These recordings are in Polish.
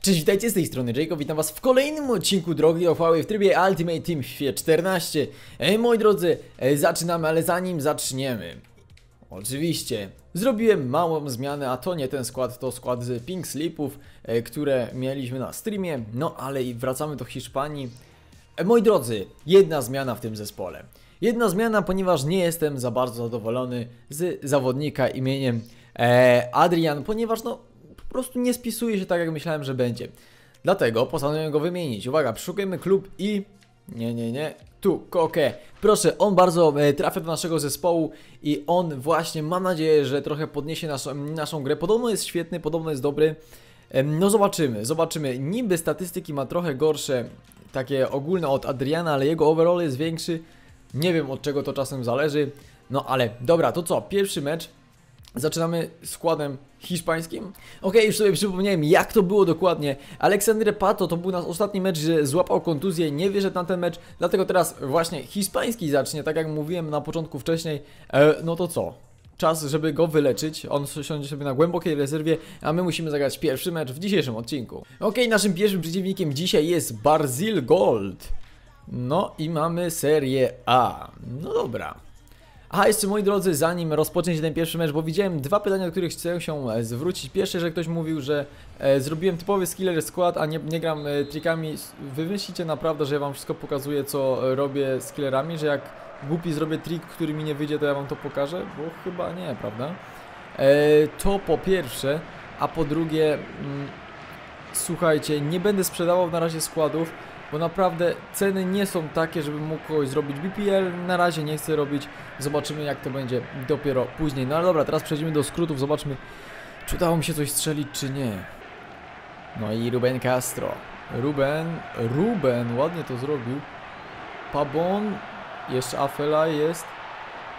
Cześć, witajcie z tej strony Jacob, witam was w kolejnym odcinku Drogi Ochwały w trybie Ultimate Team FIFA 14 e, Moi drodzy, e, zaczynamy, ale zanim zaczniemy Oczywiście, zrobiłem małą zmianę, a to nie ten skład, to skład z Pink Slipów, e, które mieliśmy na streamie. No ale i wracamy do Hiszpanii. E, Moi drodzy, jedna zmiana w tym zespole Jedna zmiana, ponieważ nie jestem za bardzo zadowolony z zawodnika imieniem e, Adrian, ponieważ no po prostu nie spisuje się tak, jak myślałem, że będzie. Dlatego postanowiłem go wymienić. Uwaga, przeszukujemy klub i... Nie, nie, nie. Tu, Koke. Proszę, on bardzo e, trafia do naszego zespołu i on właśnie, mam nadzieję, że trochę podniesie naszą, naszą grę. Podobno jest świetny, podobno jest dobry. Em, No zobaczymy, zobaczymy. Niby statystyki ma trochę gorsze, takie ogólne od Adriana, ale jego overall jest większy. Nie wiem od czego to czasem zależy. No ale dobra, to co? Pierwszy mecz. Zaczynamy składem hiszpańskim. Okej, już sobie przypomniałem, jak to było dokładnie. Aleksander Pato to był nasz ostatni mecz, że złapał kontuzję, nie wyszedł na ten mecz, dlatego teraz właśnie hiszpański zacznie, tak jak mówiłem na początku wcześniej. E, no to co? Czas, żeby go wyleczyć. On siądzie sobie na głębokiej rezerwie, a my musimy zagrać pierwszy mecz w dzisiejszym odcinku. Okej, naszym pierwszym przeciwnikiem dzisiaj jest Barzil Gold. No i mamy serię A. No dobra. Aha, jeszcze moi drodzy, zanim rozpocznie się ten pierwszy mecz, bo widziałem dwa pytania, do których chcę się e, zwrócić. Pierwsze, że ktoś mówił, że e, zrobiłem typowy skiller skład, a nie, nie gram e, trikami. S- Wy myślicie naprawdę, że ja wam wszystko pokazuję, co robię z killerami, że jak głupi zrobię trik, który mi nie wyjdzie, to ja wam to pokażę? Bo chyba nie, prawda? E, to po pierwsze, a po drugie, mm, słuchajcie, nie będę sprzedawał na razie składów, bo naprawdę ceny nie są takie, żebym mógł kogoś zrobić BPL. Na razie nie chcę robić. Zobaczymy jak to będzie dopiero później. No ale dobra, teraz przejdźmy do skrótów. Zobaczmy, czy udało mi się coś strzelić, czy nie. No i Ruben Castro. Ruben, Ruben, ładnie to zrobił. Pabon, jeszcze Afelaj jest.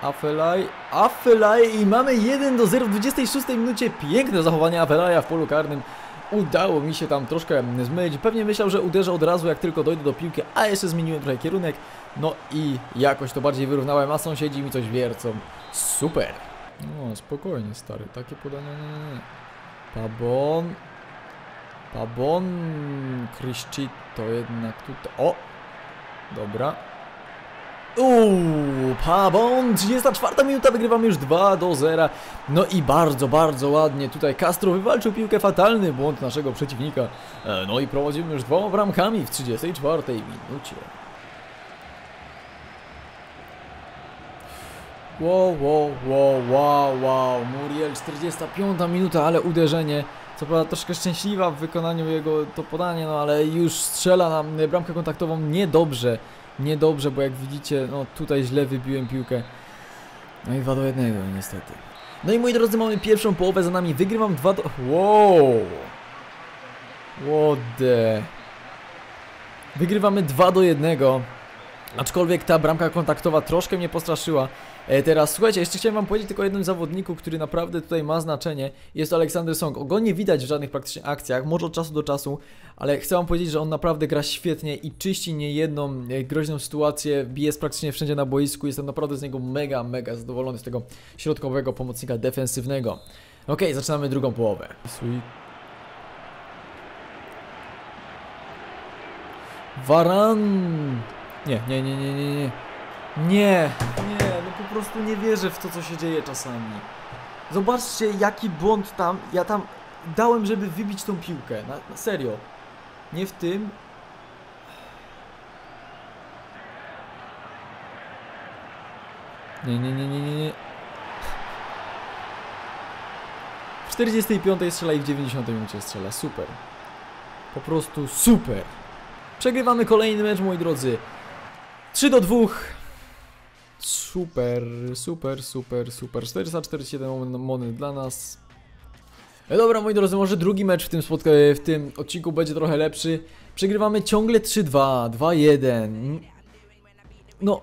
Afelaj, Afelaj i mamy 1 do 0 w 26 minucie. Piękne zachowanie Afelaja w polu karnym. Udało mi się tam troszkę zmylić. Pewnie myślał, że uderzę od razu, jak tylko dojdę do piłki, a jeszcze zmieniłem trochę kierunek. No i jakoś to bardziej wyrównałem, a sąsiedzi mi coś wiercą. Super. No, spokojnie, stary. Takie podania nie, nie. Pabon. Pabon. Kryszczyt to jednak tutaj. O! Dobra. Uuu, Pabon, 34 minuta, wygrywamy już 2 do 0. No i bardzo, bardzo ładnie tutaj Castro wywalczył piłkę, fatalny błąd naszego przeciwnika. E, No i prowadzimy już dwoma bramkami w 34 minucie. Wow, wow, wow, wow, wow, Muriel, 45 minuta, ale uderzenie. Co prawda troszkę szczęśliwa w wykonaniu jego to podanie, no ale już strzela nam bramkę kontaktową niedobrze. Niedobrze, bo jak widzicie, no tutaj źle wybiłem piłkę. No i 2 do 1 niestety. No i moi drodzy, mamy pierwszą połowę za nami. Wygrywam 2 do... Wow! What the... Wygrywamy 2 do 1. Aczkolwiek ta bramka kontaktowa troszkę mnie postraszyła. E, teraz słuchajcie, jeszcze chciałem wam powiedzieć tylko o jednym zawodniku, który naprawdę tutaj ma znaczenie. Jest to Aleksander Song. Go nie widać w żadnych praktycznie akcjach, może od czasu do czasu, ale chcę wam powiedzieć, że on naprawdę gra świetnie i czyści niejedną e, groźną sytuację, bije praktycznie wszędzie na boisku. Jestem naprawdę z niego mega, mega zadowolony z tego środkowego pomocnika defensywnego. Okej, zaczynamy drugą połowę. Sweet. Varan. Nie, nie, nie, nie, nie, nie. Nie, nie, no po prostu nie wierzę w to, co się dzieje czasami. Zobaczcie, jaki błąd tam. Ja tam dałem, żeby wybić tą piłkę. Na, na serio. Nie w tym. Nie, nie, nie, nie, nie, nie. W 45 strzela i w 90 minucie strzela. Super. Po prostu super. Przegrywamy kolejny mecz, moi drodzy. 3 do 2. Super, super, super, super. 447 mon- monet dla nas. E, Dobra, moi drodzy, może drugi mecz w tym, spotka- w tym odcinku będzie trochę lepszy. Przegrywamy ciągle 3-2, 2-1. No,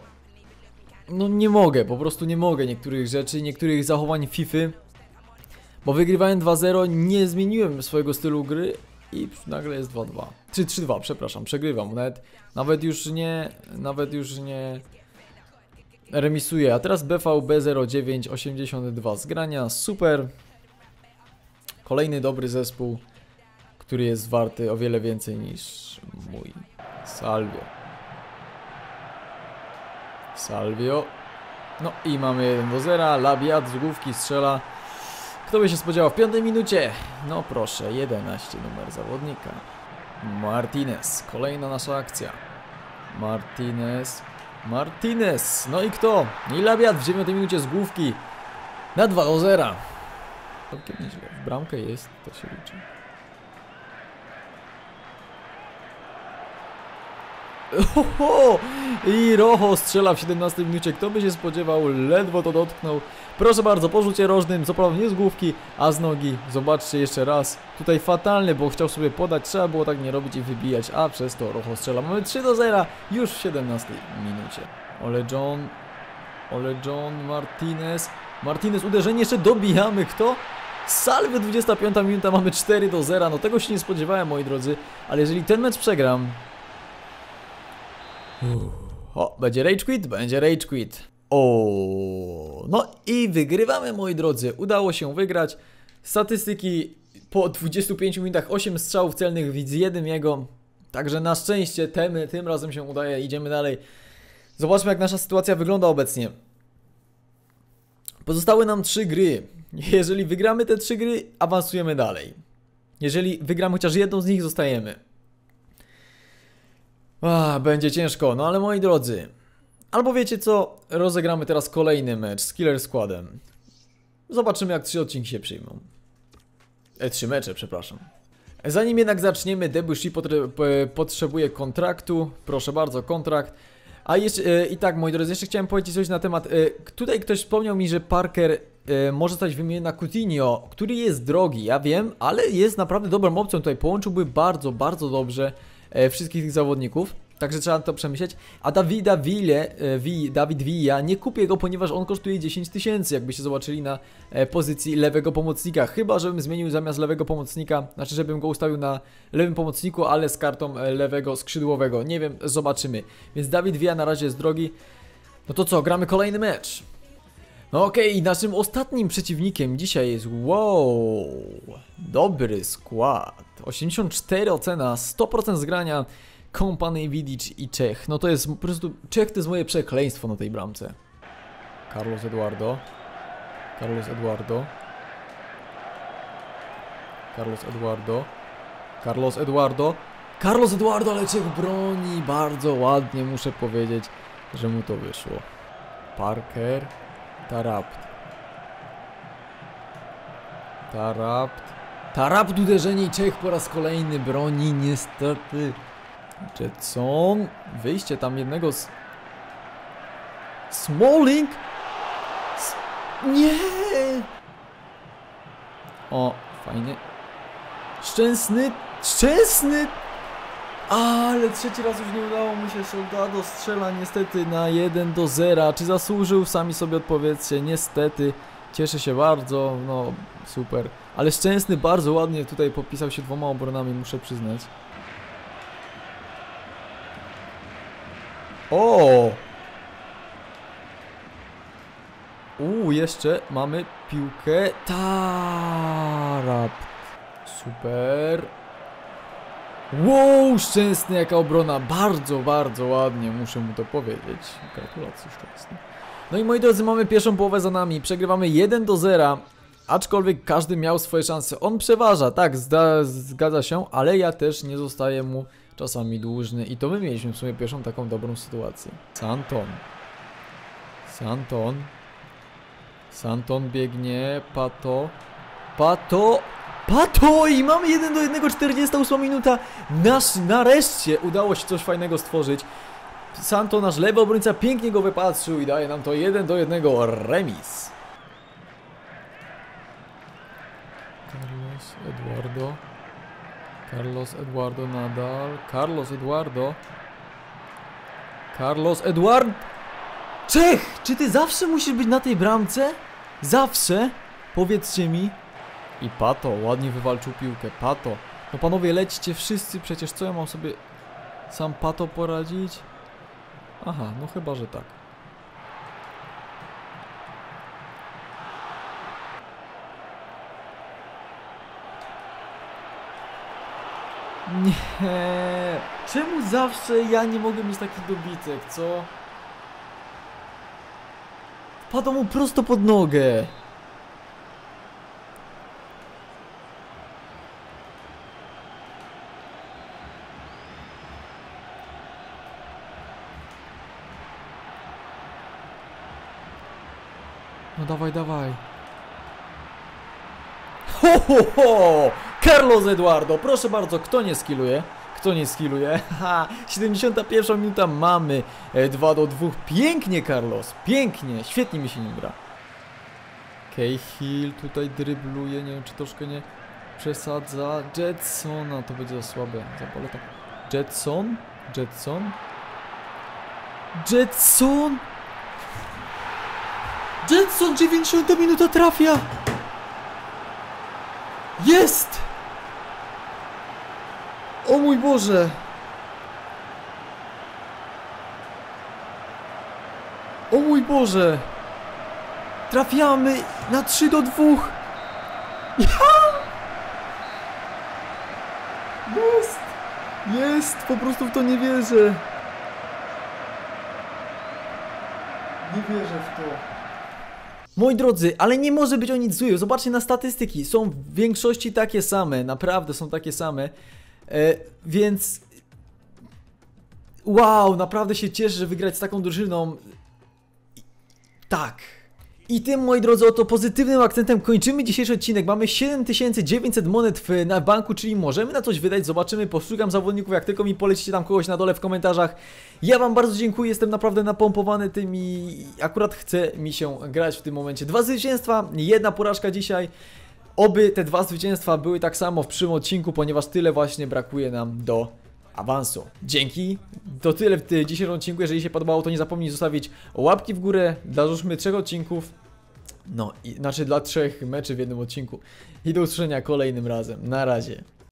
no nie mogę, po prostu nie mogę niektórych rzeczy, niektórych zachowań FIFA. Bo wygrywałem 2-0, nie zmieniłem swojego stylu gry i nagle jest 2-2. Czy 3-2, przepraszam, przegrywam. Nawet, nawet już nie, nawet już nie remisuje, a teraz BVB 0982 z grania, super. Kolejny dobry zespół, który jest warty o wiele więcej niż mój. Salvio. Salvio. No i mamy 1 do 0, Labiat z główki strzela. Kto by się spodziewał w piątej minucie? No proszę, 11 numer zawodnika. Martinez, kolejna nasza akcja. Martinez, Martinez, no i kto? I Labiat w 9 minucie z główki na 2 do 0. Całkiem nieźle, w bramkę jest, to się liczy. Oho! I Rojo strzela w 17 minucie. Kto by się spodziewał? Ledwo to dotknął. Proszę bardzo, po rzucie rożnym, co prawda nie z główki, a z nogi. Zobaczcie jeszcze raz. Tutaj fatalny, bo chciał sobie podać, trzeba było tak nie robić i wybijać, a przez to Rojo strzela. Mamy 3 do 0 już w 17 minucie. Ole John, Ole John, Martinez. Martinez, uderzenie, jeszcze dobijamy. Kto? Salwy 25 minuta, mamy 4 do 0. No tego się nie spodziewałem, moi drodzy. Ale jeżeli ten mecz przegram, o, będzie rage quit? Będzie rage quit. O, no i wygrywamy, moi drodzy. Udało się wygrać. Statystyki po 25 minutach 8 strzałów celnych z jednym jego. Także na szczęście temy tym razem się udaje. Idziemy dalej. Zobaczmy, jak nasza sytuacja wygląda obecnie. Pozostały nam trzy gry. Jeżeli wygramy te trzy gry, awansujemy dalej. Jeżeli wygramy chociaż jedną z nich, zostajemy. Ach, będzie ciężko, no ale moi drodzy. Albo wiecie co? Rozegramy teraz kolejny mecz z Killer Składem. Zobaczymy jak trzy odcinki się przyjmą. E, trzy mecze, przepraszam. Zanim jednak zaczniemy, Debussy potrzebuje kontraktu. Proszę bardzo, kontrakt. A jeszcze, e, i tak moi drodzy, jeszcze chciałem powiedzieć coś na temat. E, tutaj ktoś wspomniał mi, że Parker e, może stać wymieniony na Coutinho, który jest drogi, ja wiem, ale jest naprawdę dobrą opcją. Tutaj połączyłby bardzo, bardzo dobrze wszystkich tych zawodników. Także trzeba to przemyśleć. A Dawida Ville, e, Wi, Dawid Villa, nie kupię go, ponieważ on kosztuje 10 tysięcy, jakbyście zobaczyli na e, pozycji lewego pomocnika. Chyba, żebym zmienił zamiast lewego pomocnika, znaczy, żebym go ustawił na lewym pomocniku, ale z kartą e, lewego skrzydłowego. Nie wiem, zobaczymy. Więc Dawid Villa na razie jest drogi. No to co, gramy kolejny mecz. No okej, naszym ostatnim przeciwnikiem dzisiaj jest wow, dobry skład. 84 ocena, 100% zgrania. Kompany Vidic i Czech. No to jest po prostu. Czech to jest moje przekleństwo na tej bramce. Carlos Eduardo. Carlos Eduardo. Carlos Eduardo. Carlos Eduardo. Carlos Eduardo, ale Czech broni bardzo ładnie, muszę powiedzieć, że mu to wyszło. Parker. Tarapt. Tarapt. Tarapt uderzenie i Czech po raz kolejny broni, niestety. Jetson. Wyjście tam jednego z... Smalling? S... Nie! O, fajnie. Szczęsny, szczęsny! Ale trzeci raz już nie udało mu się Soldado strzela niestety na 1 do 0. Czy zasłużył? Sami sobie odpowiedzcie. Niestety. Cieszę się bardzo, no super. Ale Szczęsny bardzo ładnie tutaj popisał się dwoma obronami, muszę przyznać. O! Uuu, jeszcze mamy piłkę. Tarap. Super. Wow, szczęsny jaka obrona. Bardzo, bardzo ładnie, muszę mu to powiedzieć. Gratulacje szczęsny. No i moi drodzy, mamy pierwszą połowę za nami. Przegrywamy 1 do 0. Aczkolwiek każdy miał swoje szanse. On przeważa, tak, zda, zgadza się, ale ja też nie zostaję mu czasami dłużny i to my mieliśmy w sumie pierwszą taką dobrą sytuację. Santon. Santon. Santon biegnie, Pato. Pato. Pato! I mamy 1 do 1, 48 minuta. Nasz, nareszcie udało się coś fajnego stworzyć. Santo, nasz lewy obrońca, pięknie go wypatrzył i daje nam to 1 do 1 remis. Carlos Eduardo. Carlos Eduardo nadal. Carlos Eduardo. Carlos Eduard. Czech! Czy ty zawsze musisz być na tej bramce? Zawsze? Powiedzcie mi. I Pato, ładnie wywalczył piłkę, Pato. No panowie, lećcie wszyscy, przecież co ja mam sobie sam Pato poradzić? Aha, no chyba, że tak. Nie. Czemu zawsze ja nie mogę mieć takich dobitek, co? Wpadł mu prosto pod nogę. No dawaj, dawaj. Ho, ho, ho! Carlos Eduardo, proszę bardzo, kto nie skilluje? Kto nie skilluje? Haha, 71 minuta mamy 2 do 2. Pięknie, Carlos, pięknie, świetnie mi się nie gra. Cahill tutaj drybluje, nie wiem czy troszkę nie przesadza. Jetsona, to będzie za słabe, za poleta. Jetson? Jetson? Jetson? Jetson, 90 minuta trafia! Jest! O mój Boże! O mój Boże! Trafiamy na 3 do 2! Ja! Jest! Jest! Po prostu w to nie wierzę! Nie wierzę w to. Moi drodzy, ale nie może być o nic złego. Zobaczcie na statystyki. Są w większości takie same. Naprawdę są takie same. E, więc. Wow, naprawdę się cieszę, że wygrać z taką drużyną. Tak. I tym, moi drodzy, oto pozytywnym akcentem kończymy dzisiejszy odcinek. Mamy 7900 monet w, na banku, czyli możemy na coś wydać. Zobaczymy, poszukam zawodników. Jak tylko mi polecicie tam kogoś na dole w komentarzach. Ja Wam bardzo dziękuję, jestem naprawdę napompowany tym i akurat chce mi się grać w tym momencie. Dwa zwycięstwa, jedna porażka dzisiaj. Oby te dwa zwycięstwa były tak samo w przyszłym odcinku, ponieważ tyle właśnie brakuje nam do awansu. Dzięki. To tyle w dzisiejszym odcinku. Jeżeli się podobało, to nie zapomnij zostawić łapki w górę różmy trzech odcinków. No, i, znaczy dla trzech meczy w jednym odcinku. I do usłyszenia kolejnym razem. Na razie.